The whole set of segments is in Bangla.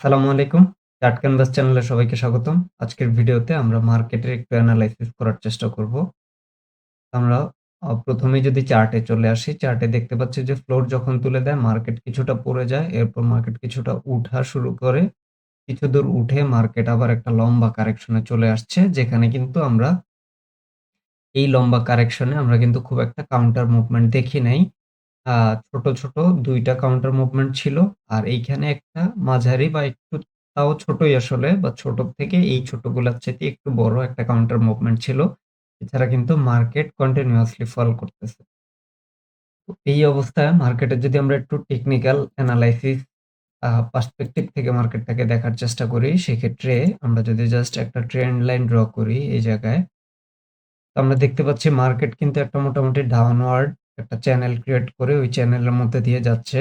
আসসালামু আলাইকুম। চার্ট ক্যানভাস চ্যানেলে সবাইকে স্বাগতম। আজকের ভিডিওতে আমরা মার্কেটের একটু এনালাইসিস করার চেষ্টা করব। আমরা প্রথমে যদি চার্টে চলে আসি, চার্টে দেখতে পাচ্ছি যে ফ্লোর যখন তুলে দেয় মার্কেট কিছুটা পড়ে যায়। এরপর মার্কেট কিছুটা উঠা শুরু করে। কিছু দূর উঠে মার্কেট আবার একটা লম্বা কারেকশন চলে আসছে। যেখানে কিন্তু আমরা এই লম্বা কারেকশন আমরা কিন্তু খুব একটা কাউন্টার মুভমেন্ট দেখি নাই। ছোট, ছোট ২ টা কাউন্টার মুভমেন্ট ছিল। আর এইখানে একটা মাঝারি বা একটু তাও ছোটই আসলে বা ছোট থেকে এই ছোটগুলার চাইতে একটু বড় একটা কাউন্টার মুভমেন্ট ছিল। এছাড়া কিন্তু মার্কেট কন্টিনিউয়াসলি ফল করতেছে। এই অবস্থায় মার্কেটের যদি আমরা একটু টেকনিক্যাল এনালাইসিস আ পার্সপেক্টিভ থেকে মার্কেটটাকে দেখার চেষ্টা করি, সেক্ষেত্রে আমরা যদি জাস্ট একটা ট্রেন্ড লাইন ড্র করি এই জায়গায়। তো আমরা দেখতে পাচ্ছি মার্কেট কিন্তু একটা মোটামুটি ডাউনওয়ার্ড একটা চ্যানেল ক্রিয়েট করে ওই চ্যানেলের মধ্যে দিয়ে যাচ্ছে।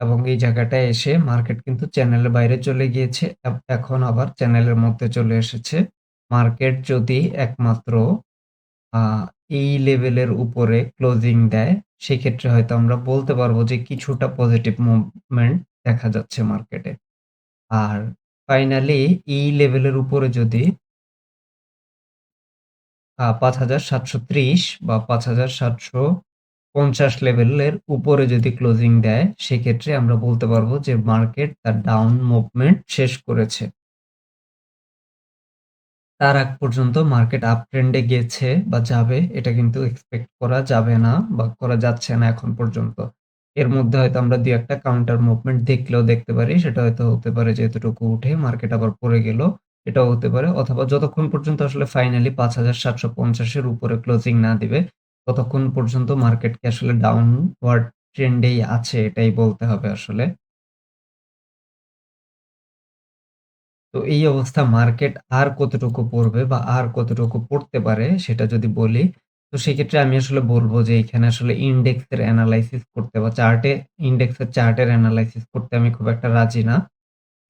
এবং এই জায়গাটায় এসে মার্কেট কিন্তু চ্যানেলের বাইরে চলে গিয়েছে। এখন আবার চ্যানেলের মধ্যে চলে এসেছে। মার্কেট যদি একমাত্র এই লেভেলের উপরে ক্লোজিং দেয়, সেক্ষেত্রে হয়তো আমরা বলতে পারব যে কিছুটা পজিটিভ মুভমেন্ট দেখা যাচ্ছে মার্কেটে। আর ফাইনালি এই লেভেলের উপরে যদি আ ৫৭৩০ বা ৫৭৫০ লেভেলের উপরে যদি ক্লোজিং দেয়, সেক্ষেত্রে আমরা বলতে পারব যে মার্কেট তার ডাউন মুভমেন্ট শেষ করেছে। তার আগ পর্যন্ত মার্কেট আপ ট্রেন্ড গেছে বা যাবে এটা কিন্তু এক্সপেক্ট করা যাবে না বা করা যাচ্ছে না এখন পর্যন্ত। এর মধ্যে হয়তো আমরা ২ একটা কাউন্টার মুভমেন্ট দেখলেও দেখতে পারি। সেটা হয়তো হতে পারে যে এতটুকু উঠে মার্কেট আবার পড়ে গেল। এটাও হতে পারে। অথবা যতক্ষণ পর্যন্ত আসলে ফাইনালি ৫৭৫০ এর উপরে ক্লোজিং না দিবে, ততক্ষণ পর্যন্ত মার্কেটকে আসলে ডাউনওয়ার্ড ট্রেন্ড এই আছে এটাই বলতে হবে আসলে। তো এই অবস্থা মার্কেট আর কতটুকু পড়বে বা আর কতটুকু পড়তে পারে সেটা যদি বলি, তো সেক্ষেত্রে আমি আসলে বলব যে এখানে আসলে ইনডেক্সের অ্যানালাইসিস করতে বা চার্টে ইনডেক্সের চার্টের অ্যানালাইসিস করতে আমি খুব একটা রাজি না।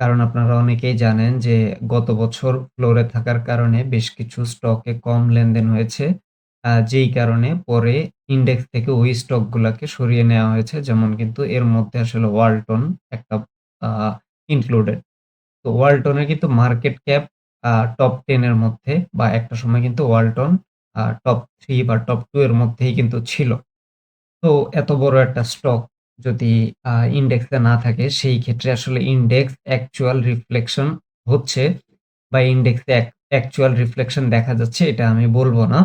কারণ আপনারা অনেকেই জানেন যে গত বছর ফ্লোরে থাকার কারণে বেশ কিছু স্টকে কম লেনদেন হয়েছে। যেই কারণে পরে ইন্ডেক্স থেকে ওই স্টক গুলাকে সরিয়ে নেওয়া হয়েছে। যেমন কিন্তু এর মধ্যে আসলে ওয়ালটন একটা ইনক্লুডেড। তো ওয়ালটনের কিন্তু মার্কেট ক্যাপ টপ 10 এর মধ্যে বা একটা সময় কিন্তু ওয়ালটন টপ থ্রি বা টপ টু এর মধ্যেই কিন্তু ছিল। তো এত বড় একটা স্টক যদি ইনডেক্সে না থাকে, সেই ক্ষেত্রে আসলে ইন্ডেক্স অ্যাকচুয়াল রিফ্লেকশন হচ্ছে বা ইনডেক্সে অ্যাক অ্যাকচুয়াল রিফ্লেকশন দেখা যাচ্ছে, এটা আমি বলব না।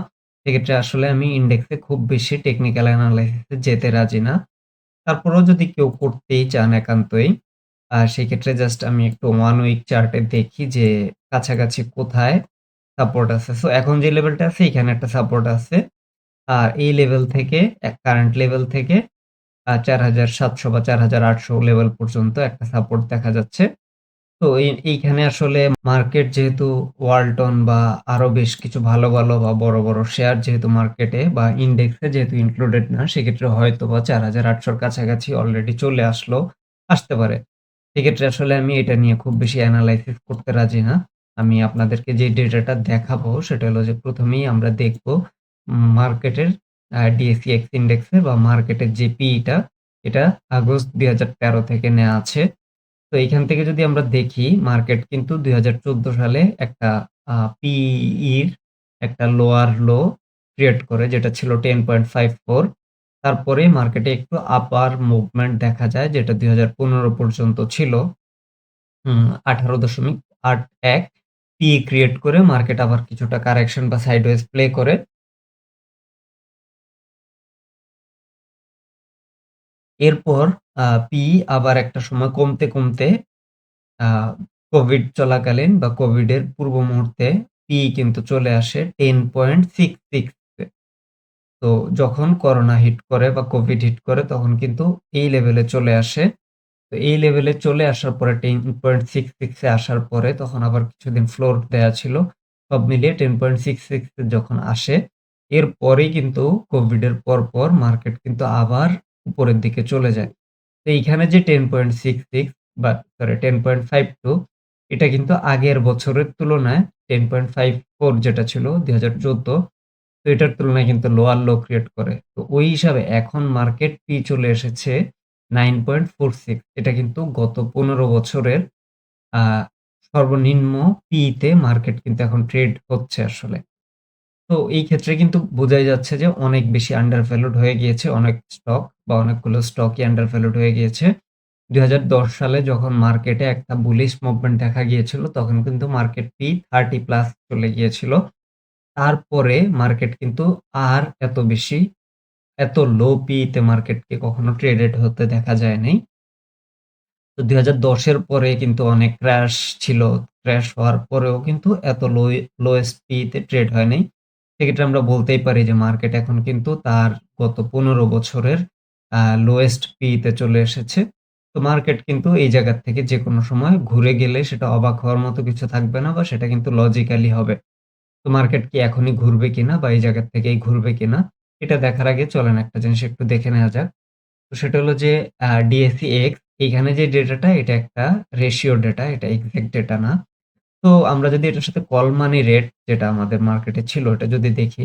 সেক্ষেত্রে আসলে আমি ইনডেক্সে খুব বেশি টেকনিক্যাল এনালাইসিস এ যেতে রাজি না। তারপরেও যদি কেউ করতেই চান একান্তই আ সেক্ষেত্রে জাস্ট আমি একটু 1 উইক চার্টে দেখি যে কাছাকাছি কোথায় সাপোর্ট আছে। সো এখন যে লেভেলটা আছে, এখানে একটা সাপোর্ট আছে। আর এই লেভেল থেকে, এক কারেন্ট লেভেল থেকে আ ৪৭০০ বা ৪৮০০ লেভেল পর্যন্ত একটা সাপোর্ট দেখা যাচ্ছে। তো এই এইখানে আসলে মার্কেট যেহেতু ওয়ালটন বা আরও বেশ কিছু ভালো, ভালো বা বড়, বড় শেয়ার যেহেতু মার্কেটে বা ইনডেক্সে যেহেতু ইনক্লুডেড না সেক্ষেত্রে হয়তো বা চার হাজার আটশোর কাছাকাছি অলরেডি চলে আসলো, আসতে পারে। সেক্ষেত্রে আসলে আমি এটা নিয়ে খুব বেশি অ্যানালাইসিস করতে রাজি না। আমি আপনাদেরকে যে ডেটাটা দেখাবো সেটা হলো যে প্রথমেই আমরা দেখব মার্কেটের আ DXY ইনডেক্সে বা মার্কেটের যে PE টা এটা আগস্ট ২০১৩ থেকে নেয়া আছে। তো এখান থেকে যদি আমরা দেখি মার্কেট কিন্তু ২০১৪ সালে একটা, আ PE র একটা লোয়ার লো ক্রিয়েট করে, যেটা ছিল 10.54 তারপরে মার্কেটে একটু আপার মুভমেন্ট দেখা যায়, যেটা ২০১৫ পর্যন্ত ছিল। হুম ১৮.৮১ PE ক্রিয়েট করে মার্কেট আবার কিছুটা কারেকশন বা সাইডওয়েজ প্লে করে। এরপর পি আবার একটা সময় কমতে, কমতে কোভিড চলাকালীন বা কোভিডের পূর্ব মুহূর্তে PE কিন্তু চলে আসে টেন পয়েন্ট সিক্স সিক্স তো যখন করোনা হিট করে বা কোভিড হিট করে তখন কিন্তু এই লেভেলে চলে আসে। তো এই লেভেলে চলে আসার পরে টেন পয়েন্ট সিক্স সিক্সে আসার পরে তখন আবার কিছুদিন ফ্লোর দেয়া ছিল। সব মিলিয়ে 10.66 এ যখন আসে, এরপরেই কিন্তু কোভিডের পরপর মার্কেট কিন্তু আবার উপরের দিকে চলে যায়। তো এইখানে যে 10.66 বা সরি 10.52 এটা কিন্তু আগের বছরের তুলনায় 10.54 যেটা ছিল ২০১৪ তো এটার তুলনায় কিন্তু লোয়ার লো ক্রিয়েট করে। তো ওই হিসাবে এখন মার্কেট PE চলে এসেছে 9.46 এটা কিন্তু গত ১৫ বছরের সর্বনিম্ন PE তে মার্কেট কিন্তু এখন ট্রেড হচ্ছে আসলে। তো এই ক্ষেত্রে কিন্তু বোঝাই যাচ্ছে যে অনেক বেশি আন্ডার ভ্যালুড হয়ে গিয়েছে অনেক স্টক বা অনেকগুলো স্টকই আন্ডার ভ্যালুড হয়ে গিয়েছে। ২০১০ সালে যখন মার্কেটে একটা বুলিশ মুভমেন্ট দেখা গিয়েছিল, তখন কিন্তু মার্কেট পি 30 প্লাস চলে গিয়েছিল। তারপরে মার্কেট কিন্তু আর এত বেশি, এত লো পি তে মার্কেটকে কখনো ট্রেডেড হতে দেখা যায় নাই। তো ২০১০ দশের পরে কিন্তু অনেক ক্র্যাশ ছিল। ক্র্যাশ হওয়ার পরেও কিন্তু এত লো লোয়েস্ট পি তে ট্রেড হয় নাই। সেক্ষেত্রে আমরা বলতেই পারি যে মার্কেট এখন কিন্তু তার গত ১৫ বছরের লোয়েস্ট পি তে চলে এসেছে। তো মার্কেট কিন্তু এই জায়গার থেকে যেকোনো সময় ঘুরে গেলে সেটা অবাক হওয়ার মতো কিছু থাকবে না বা সেটা কিন্তু লজিক্যালি হবে। তো মার্কেট কি এখনই ঘুরবে কিনা বা এই জায়গার থেকেই ঘুরবে কিনা? এটা দেখার আগে চলেন একটা জিনিস একটু দেখে নেওয়া যাক। তো সেটা হলো যে আ এক্স এখানে যে ডেটাটা এটা একটা রেশিও ডেটা, এটা এক্সাক্ট ডেটা না। তো আমরা যদি এটার সাথে কল মানি রেট যেটা আমাদের মার্কেটে ছিল এটা যদি দেখি,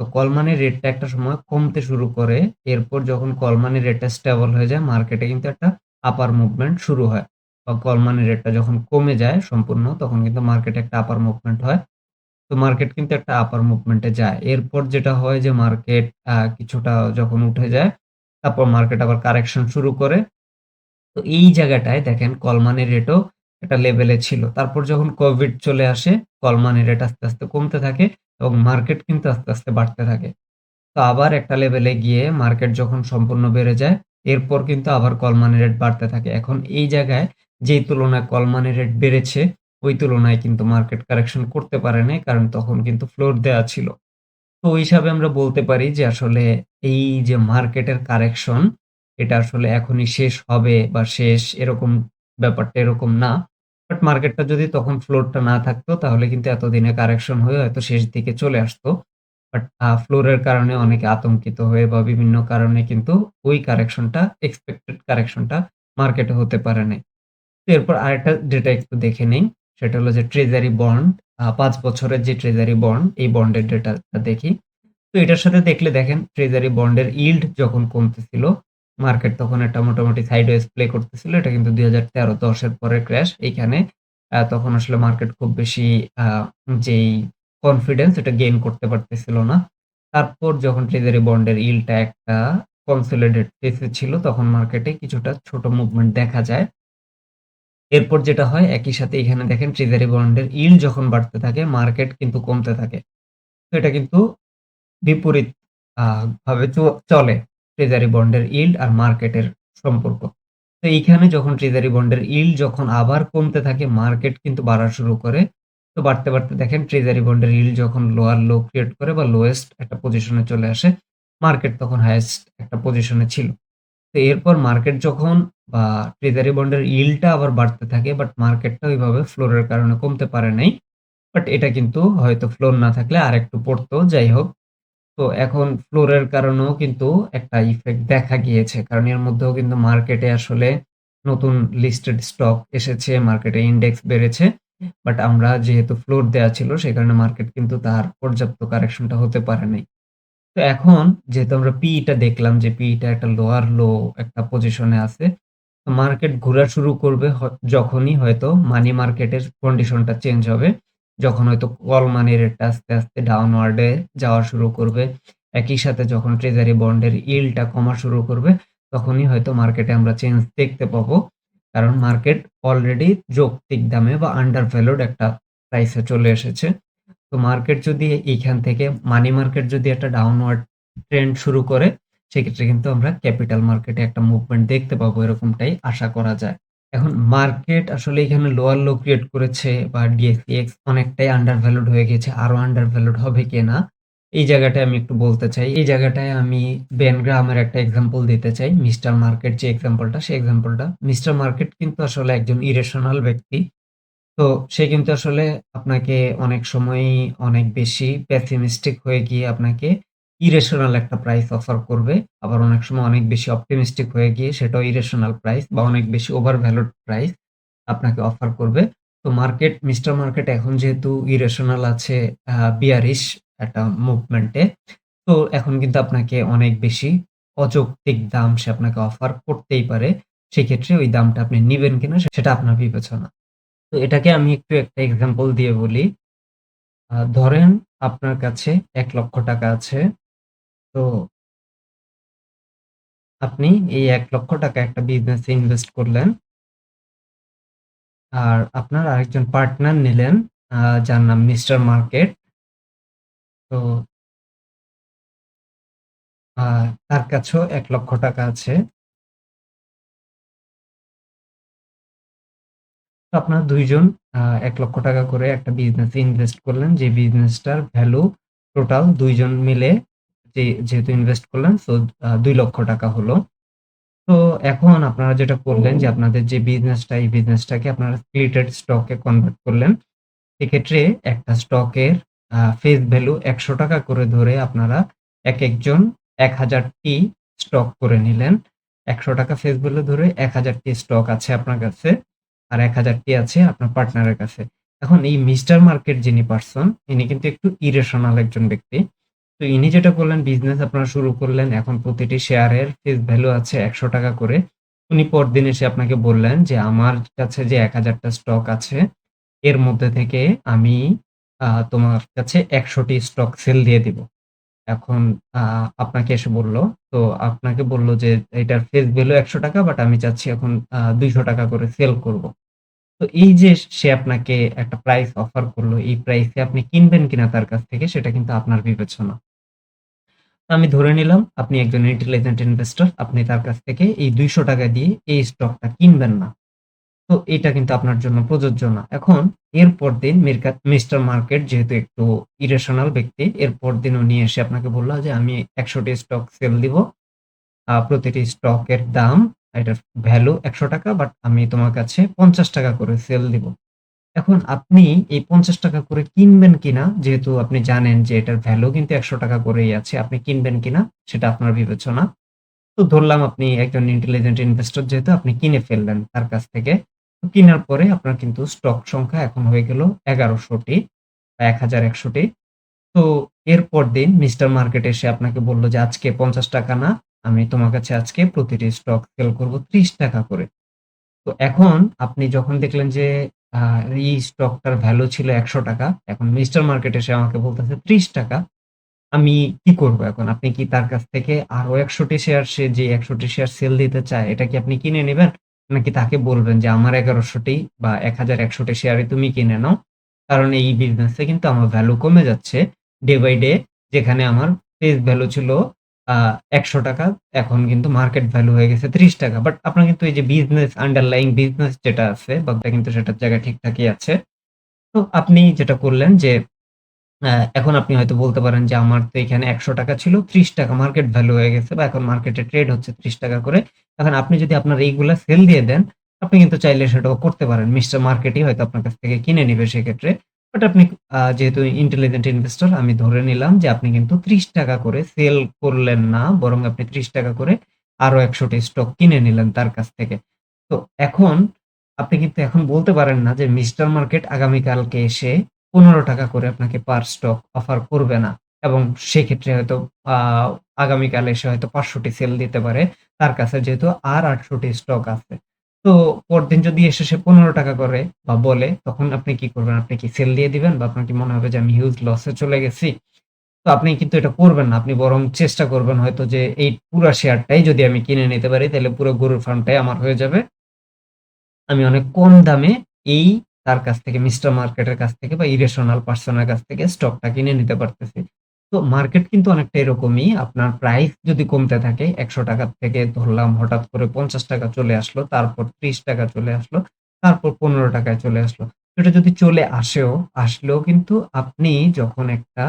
তো কল মানি রেটটা একটা সময় কমতে শুরু করে। এরপর যখন কল মানি রেটটা স্টেবল হয়ে যায় মার্কেটে কিন্তু একটা আপার মুভমেন্ট শুরু হয়। বা কল মানি রেটটা যখন কমে যায় সম্পূর্ণ তখন কিন্তু মার্কেটে একটা আপার মুভমেন্ট হয়। তো মার্কেট কিন্তু একটা আপার মুভমেন্ট যায়। এরপর যেটা হয় যে মার্কেট কিছুটা যখন উঠে যায়, তারপর মার্কেট আবার কারেকশন শুরু করে। তো এই জায়গাটায় দেখেন কল মানি রেটও একটা লেভেলে ছিল। তারপর যখন কোভিড চলে আসে, কল মানি রেট আস্তে, আস্তে কমতে থাকে এবং মার্কেট কিন্তু আস্তে, আস্তে বাড়তে থাকে। তো আবার একটা লেভেলে গিয়ে মার্কেট যখন সম্পূর্ণ বেড়ে যায়, এরপর কিন্তু আবার কল মানি রেট বাড়তে থাকে। এখন এই জায়গায় যেই তুলনায় কল মানি রেট বেড়েছে, ওই তুলনায় কিন্তু মার্কেট কারেকশন করতে পারে নাই। কারণ তখন কিন্তু ফ্লোর দেওয়া ছিল। তো ওই হিসাবে আমরা বলতে পারি যে আসলে এই যে মার্কেটের কারেকশন, এটা আসলে এখনই শেষ হবে বা শেষ এরকম ব্যাপারটা এরকম না। বাট মার্কেটটা যদি তখন ফ্লোরটা না থাকতো তাহলে কিন্তু এতদিনে কারেকশন হয়ে হয়তো শেষ দিকে চলে আসতো। বাট ফ্লোরের কারণে অনেকে আতঙ্কিত হয়ে বা বিভিন্ন কারণে কিন্তু ওই কারেকশনটা এক্সপেক্টেড কারেকশনটা মার্কেটে হতে পারে। তো এরপর আরেকটা ডেটা একটু দেখে নেই। সেটা হলো যে ট্রেজারি বন্ড ৫ বছরের যে ট্রেজারি বন্ড, এই বন্ডের ডেটাটা দেখি। তো এটার সাথে দেখলে দেখেন ট্রেজারি বন্ডের ইল্ড যখন কমতেছিল, মার্কেট তখন একটা মোটামুটি সাইডওয়েজ প্লে করতেছিল। এটা কিন্তু দুই হাজার তেরো দশের পরে ক্র্যাশ। এইখানে তখন আসলে মার্কেট খুব বেশি যেই কনফিডেন্স এটা গেইন করতে পারতেছিল না। তারপর যখন ট্রেজারি বন্ডের ইল্ডটা একটা কনসোলিডেট এ ছিল, তখন মার্কেটে কিছুটা ছোট মুভমেন্ট দেখা যায়। এরপর যেটা হয়, একই সাথে এখানে দেখেন ট্রেজারি বন্ডের ইল যখন বাড়তে থাকে মার্কেট কিন্তু কমতে থাকে। তো এটা কিন্তু বিপরীত ভাবে চলে। ট্রেজারি বন্ডের ইল্ড আর মার্কেটের সম্পর্ক। তো এইখানে যখন ট্রেজারি বন্ডের ইল্ড যখন আবার কমতে থাকে মার্কেট কিন্তু বাড়া শুরু করে। তো বাড়তে, বাড়তে দেখেন ট্রেজারি বন্ডের ইল্ড যখন লোয়ার লো ক্রিয়েট করে বা লোয়েস্ট একটা পজিশনে চলে আসে, মার্কেট তখন হায়েস্ট একটা পজিশনে ছিল। তো এরপর মার্কেট যখন বা ট্রেজারি বন্ডের ইল্ডটা আবার বাড়তে থাকে বাট মার্কেটটা ওইভাবে ফ্লোরের কারণে কমতে পারে নাই। বাট এটা কিন্তু হয়তো ফ্লোর না থাকলে আর একটু পড়তো। যাই হোক। তো এখন ফ্লোরের কারণেও কিন্তু একটা ইফেক্ট দেখা গিয়েছে। কারণ এর মধ্যেও কিন্তু মার্কেটে আসলে নতুন লিস্টেড স্টক এসেছে, মার্কেটে ইন্ডেক্স বেড়েছে। বাট আমরা যেহেতু ফ্লোর দেওয়া ছিল সে কারণে মার্কেট কিন্তু তার পর্যাপ্ত কারেকশনটা হতে পারে নাই। তো এখন যেহেতু আমরা PE টা দেখলাম যে PE টা একটা লোয়ার লো একটা পজিশনে আছে। মার্কেট ঘোরা শুরু করবে যখনই হয়তো মানি মার্কেটের কন্ডিশনটা চেঞ্জ হবে। যখন হয়তো কল মানি রেটটা আস্তে, আস্তে ডাউনওয়ার্ড যাওয়া শুরু করবে। একই সাথে যখন ট্রেজারি বন্ডের ইল্ডটা কমা শুরু করবে, তখনই হয়তো মার্কেটে আমরা চেঞ্জ দেখতে পাবো। কারণ মার্কেট অলরেডি যৌক্তিক দামে বা আন্ডার ভ্যালুড একটা প্রাইস চলে এসেছে। তো মার্কেট যদি এইখান থেকে মানি মার্কেট যদি একটা ডাউনওয়ার্ড ট্রেন্ড শুরু করে, সেক্ষেত্রে কিন্তু আমরা ক্যাপিটাল মার্কেটে একটা মুভমেন্ট দেখতে পাবো এরকমটাই আশা করা যায়। এখন মার্কেট আসলে এখানে লোয়ার লো ক্রিয়েট করেছে বা DXYX অনেকটাই আন্ডার ভ্যালুড হয়ে গেছে। আরও আন্ডার ভ্যালুড হবে কিনা? এই জায়গাটায় আমি একটু বলতে চাই। এই জায়গাটায় আমি বেন গ্রাহামের একটা এক্সাম্পল দিতে চাই। মিস্টার মার্কেট যে এক্সাম্পলটা সেই এক্সাম্পলটা। মিস্টার মার্কেট কিন্তু আসলে একজন ইরেশনাল ব্যক্তি। তো সে কিন্তু আসলে আপনাকে অনেক সময়ই অনেক বেশি পেসিমিস্টিক হয়ে গিয়ে আপনাকে ইরেশনাল একটা প্রাইস অফার করবে। আবার অনেক সময় অনেক বেশি অপটিমিস্টিক হয়ে গিয়ে সেটাও ইরেশনাল প্রাইস বা অনেক বেশি ওভার ভ্যালুড প্রাইস আপনাকে অফার করবে। তো মার্কেট মিস্টার মার্কেট এখন যেহেতু ইরেশনাল আছে বিয়ারিশ একটা মুভমেন্টে। তো এখন কিন্তু আপনাকে অনেক বেশি অযৌক্তিক দাম সে আপনাকে অফার করতেই পারে। সেক্ষেত্রে ওই দামটা আপনি নিবেন কিনা সেটা আপনার বিবেচনা। তো এটাকে আমি একটু একটা এক্সাম্পল দিয়ে বলি। ধরেন আপনার কাছে এক লক্ষ টাকা আছে। তো আপনি এই এক লক্ষ টাকা একটা বিজনেসে ইনভেস্ট করলেন। আর আপনার আরেকজন পার্টনার নিলেন যার নাম মিস্টার মার্কেট। তো তার কাছেও এক লক্ষ টাকা আছে। আপনারা ২ জন আ ৳১,০০,০০০ করে একটা বিজনেসে ইনভেস্ট করলেন। যে বিজনেসটার ভ্যালু টোটাল দুইজন মিলে যে যেহেতু ইনভেস্ট করলেন সো দুই লক্ষ টাকা হলো। তো এখন আপনারা যেটা করলেন যে আপনাদের যে বিজনেসটা এই বিজনেসটাকে আপনারা স্প্লিটেড স্টকে কনভার্ট করলেন। সেক্ষেত্রে একটা স্টকের ফেস ভ্যালু ৳১০০ করে ধরে আপনারা একেকজন ১,০০০ টি স্টক করে নিলেন। ৳১০০ ফেস ভ্যালু ধরে ১,০০০ টি স্টক আছে আপনার কাছে। আর ১,০০০ টি আছে আপনার পার্টনারের কাছে। এখন এই মিস্টার মার্কেট যিনি পারসন ইনি কিন্তু একটু ইরেশনাল একজন ব্যক্তি। তো ইনি যেটা করলেন বিজনেস আপনারা শুরু করলেন। এখন প্রতিটি শেয়ারের ফেস ভ্যালু আছে ৳১০০ করে। উনি পরদিন এসে আপনাকে বললেন যে, "আমার কাছে যে এক হাজারটা স্টক আছে, এর মধ্যে থেকে আমি তোমার কাছে একশোটি স্টক সেল দিয়ে দিব।" এখন আপনাকে এসে বলল, তো আপনাকে বলল যে, "এটার ফেস ভ্যালু ৳১০০ বাট আমি চাচ্ছি এখন দুইশো টাকা করে সেল করব।" তো এই যে সে আপনাকে একটা প্রাইস অফার করল এই প্রাইসে আপনি কিনবেন কিনা তার কাছ থেকে সেটা কিন্তু আপনার বিবেচনা। আমি ধরে নিলাম আপনি একজন ইন্টেলিজেন্ট ইনভেস্টর। আপনি তার কাছ থেকে এই ৳২০০ দিয়ে এই স্টকটা কিনবেন না। তো এটা কিন্তু আপনার জন্য প্রযোজ্য না। এখন এর পরদিন মিরকা মিস্টার মার্কেট যেহেতু একটু ইরেশনাল ব্যক্তি, এর পরদিন উনি এসে আপনাকে বলল যে, "আমি একশোটি স্টক সেল দিব। প্রতিটি স্টকের দাম, এটার ভ্যালু ৳১০০ বাট আমি তোমার কাছে ৳৫০ করে সেল দিব।" এখন আপনি এই ৳৫০ করে কিনবেন কিনা যেহেতু আপনি জানেন যে এটার ভ্যালু কিন্তু ৳১০০ করেই আছে। আপনি কিনবেন কিনা সেটা আপনার বিবেচনা। তো ধরলাম আপনি একজন ইন্টেলিজেন্ট ইনভেস্টর যেহেতু আপনি কিনে ফেললেন তার কাছ থেকে। কিনার পরে আপনার কিন্তু স্টক সংখ্যা এখন হয়ে গেল এগারোশোটি বা এক হাজার একশোটি তো এরপর দিন মিস্টার মার্কেট এসে আপনাকে বলল যে, "আজকে ৳৫০ না, আমি তোমার কাছে আজকে প্রতিটি স্টক সেল করব ৳৩০ করে।" তো এখন আপনি যখন দেখলেন যে এই স্টকটার ভ্যালু ছিল ৳১০০ এখন মিস্টার মার্কেট এসে আমাকে বলতেছে ৳৩০ আমি কি করব এখন? আপনি কি তার কাছ থেকে আরও ১০০ টি শেয়ার সে যে একশোটি শেয়ার সেল দিতে চায় এটা কি আপনি কিনে নেবেন নাকি তাকে বলবেন যে, "আমার ১১০০ টি বা ১১০০ টি শেয়ারই তুমি কিনে নাও। কারণ এই বিজনেসে কিন্তু আমার ভ্যালু কমে যাচ্ছে ডে বাই ডে। যেখানে আমার ফেস ভ্যালু ছিল আ ৳১০০ এখন কিন্তু মার্কেট ভ্যালু হয়ে গেছে ৳৩০ বাট আপনার কিন্তু এই যে বিজনেস আন্ডারলাইং বিজনেস যেটা আছে বা কিন্তু সেটার জায়গা ঠিকঠাকই আছে। তো আপনি যেটা করলেন যে এখন আপনি হয়তো বলতে পারেন যে, "আমার তো এখানে ৳১০০ ছিল, ৳৩০ মার্কেট ভ্যালু হয়ে গেছে বা এখন মার্কেটে ট্রেড হচ্ছে ৳৩০ করে।" এখন আপনি যদি আপনার এইগুলা সেল দিয়ে দেন, আপনি কিন্তু চাইলে সেটাও করতে পারেন। মিস্টার মার্কেটই হয়তো আপনার কাছ থেকে কিনে নিবে সেক্ষেত্রে। বাট আপনি যেহেতু ইন্টেলিজেন্ট ইনভেস্টর আমি ধরে নিলাম যে আপনি কিন্তু ৳৩০ করে সেল করলেন না। বরং আপনি ৳৩০ করে আরও ১০০ টি স্টক কিনে নিলেন তার কাছ থেকে। তো এখন আপনি কিন্তু এখন বলতে পারেন না যে মিস্টার মার্কেট আগামীকালকে এসে ৳১৫ করে আপনাকে পার স্টক অফার করবে না। এবং সেক্ষেত্রে হয়তো আগামীকাল এসে হয়তো পাঁচশোটি সেল দিতে পারে তার কাছে যেহেতু আর আটশোটি স্টক আছে। তো পরদিন যদি এসে সে ৳১৫ করে বা বলে, তখন আপনি কি করবেন? আপনি কি সেল দিয়ে দিবেন? বা আপনার কি মনে হবে যে আমি হিউজ লসে চলে গেছি? তো আপনি কিন্তু এটা করবেন না। আপনি বরং চেষ্টা করবেন হয়তো যে এই পুরা শেয়ারটাই যদি আমি কিনে নিতে পারি, তাহলে পুরো গরুর ফার্মটাই আমার হয়ে যাবে। আমি অনেক কম দামে এই তার কাছ থেকে মিস্টার মার্কেটের কাছ থেকে বা ইরেশনাল পারসন এর কাছ থেকে স্টকটা কিনে নিতে পারতেছি। তো মার্কেট কিন্তু অনেকটা এরকমই। আপনার প্রাইস যদি কমতে থাকে ৳১০০ থেকে ধরলাম হঠাৎ করে ৳৫০ চলে আসলো, তারপর ৳৩০ চলে আসলো, তারপর পনেরো টাকায় চলে আসলো। এটা যদি চলে আসেও, আসলেও কিন্তু আপনি যখন একটা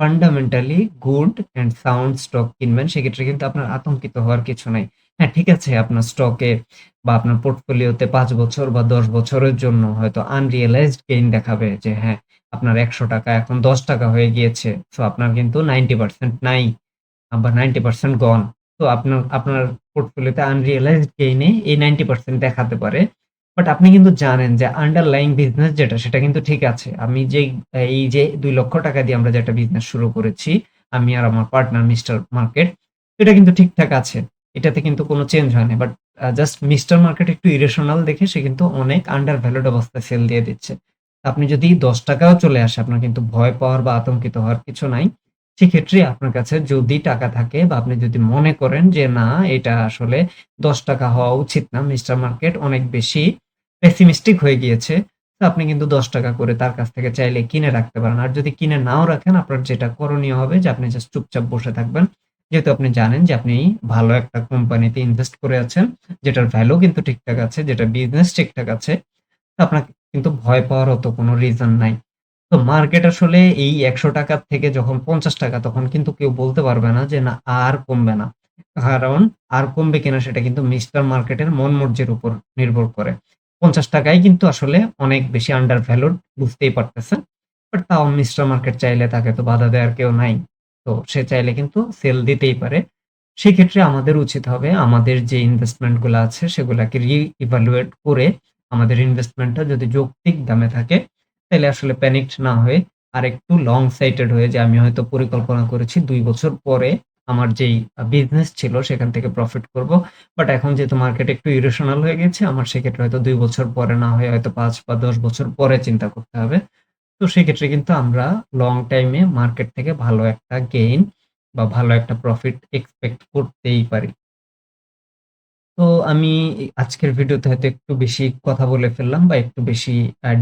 fundamentally good and sound stock কিনবেন সেক্ষেত্রে কিন্তু আপনার আতঙ্কিত হওয়ার কিছু নাই। হ্যাঁ, ঠিক আছে আপনার স্টকে বা আপনার পোর্টফোলিওতে পাঁচ বছর বা ১০ বছরের জন্য হয়তো আনরিয়েলাইজড গেইন দেখাবে যে হ্যাঁ, আপনার ৳১০০ এখন ৳১০ হয়ে গিয়েছে। সো আপনার কিন্তু 90% নাই বা 90% গন। তো আপনার আপনার পোর্টফোলিওতে আনরিয়ালাইজড গেইন এই 90% দেখাতে পারে। বাট আপনি কিন্তু জানেন যে আন্ডারলাইং বিজনেস যেটা সেটা কিন্তু ঠিক আছে। আমি যে এই যে দুই লক্ষ টাকা দিয়ে আমরা যেটা বিজনেস শুরু করেছি, আমি আর আমার পার্টনার মিস্টার মার্কেট, এটা কিন্তু ঠিকঠাক আছে। এটাতে কিন্তু কোনো চেঞ্জ হয় নাই। বাট জাস্ট মিস্টার মার্কেট একটু ইরেশনাল দেখে সে কিন্তু অনেক আন্ডার ভ্যালুড অবস্থায় সেল দিয়ে দিচ্ছে। আপনি যদি দশ টাকাও চলে আসে আপনার কিন্তু ভয় পাওয়ার বা আতঙ্কিত হওয়ার কিছু নাই। সেক্ষেত্রে আপনার কাছে যদি টাকা থাকে বা আপনি যদি মনে করেন যে না এটা আসলে ৳১০ হওয়া উচিত না। মিস্টার মার্কেট অনেক বেশি পেসিমিস্টিক হয়ে গিয়েছে। তো আপনি কিন্তু ৳১০ করে তার কাছ থেকে চাইলে কিনে রাখতে পারেন। আর যদি কিনে নাও রাখেন আপনার যেটা করণীয় হবে যে আপনি জাস্ট চুপচাপ বসে থাকবেন। যেহেতু আপনি জানেন যে আপনি ভালো একটা কোম্পানিতে ইনভেস্ট করে আছেন। যেটার ভ্যালু কিন্তু ঠিকঠাক আছে, যেটা বিজনেস ঠিকঠাক আছে। তো আপনার কিন্তু ভয় পাওয়ার অত কোনো রিজন নাই। তো মার্কেট আসলে এই ৳১০০ থেকে যখন ৳৫০ তখন কিন্তু কেউ বলতে পারবে না যে, না, আর কমবে না। কারণ আর কমবে কিনা সেটা কিন্তু মিস্টার মার্কেটের মন মর্জির উপর নির্ভর করে। ৳৫০ ই কিন্তু আসলে অনেক বেশি আন্ডার ভ্যালুড বুঝতেই পারতেছে বাট তাও মিস্টার মার্কেট চাইলে তাকে তো বাধা দেওয়ার কেউ নাই। তো সে চাইলে কিন্তু সেল দিতেই পারে। সেক্ষেত্রে আমাদের উচিত হবে আমাদের যে ইনভেস্টমেন্টগুলা আছে, সেগুলাকে রি-ইভালুয়েট করে আমাদের ইনভেস্টমেন্টটা যদি যৌক্তিক দামে থাকে, তাহলে আসলে প্যানিকড না হয়ে আরেকটু লং সাইটেড হয়ে যে আমি হয়তো পরিকল্পনা করেছি দুই বছর পরে আমার যেই বিজনেস ছিল সেখান থেকে প্রফিট করব। বাট এখন যেহেতু মার্কেট একটু ইরেশনাল হয়ে গেছে, আমার সেক্ষেত্রে হয়তো দুই বছর পরে না হয়ে হয়তো পাঁচ বা ১০ বছর পরে চিন্তা করতে হবে। তো সেক্ষেত্রে কিন্তু আমরা লং টাইমে মার্কেট থেকে ভালো একটা গেইন বা ভালো একটা প্রফিট এক্সপেক্ট করতেই পারি। তো আমি আজকের ভিডিওতে হয়তো একটু বেশি কথা বলে ফেললাম বা একটু বেশি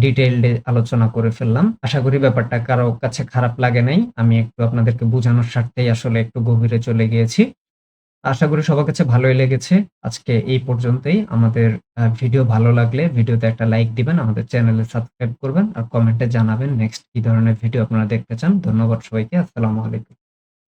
ডিটেইলড আলোচনা করে ফেললাম। আশা করি ব্যাপারটা কারও কাছে খারাপ লাগে নাই। আমি একটু আপনাদেরকে বোঝানোর স্বার্থেই আসলে একটু গভীরে চলে গিয়েছি। আশা করি সবার কাছে ভালোই লেগেছে। আজকে এই পর্যন্তই। আমাদের ভিডিও ভালো লাগলে ভিডিওতে একটা লাইক দিবেন, আমাদের চ্যানেলে সাবস্ক্রাইব করবেন আর কমেন্টে জানাবেন নেক্সট কি ধরনের ভিডিও আপনারা দেখতে চান। ধন্যবাদ সবাইকে। আসসালামু আলাইকুম।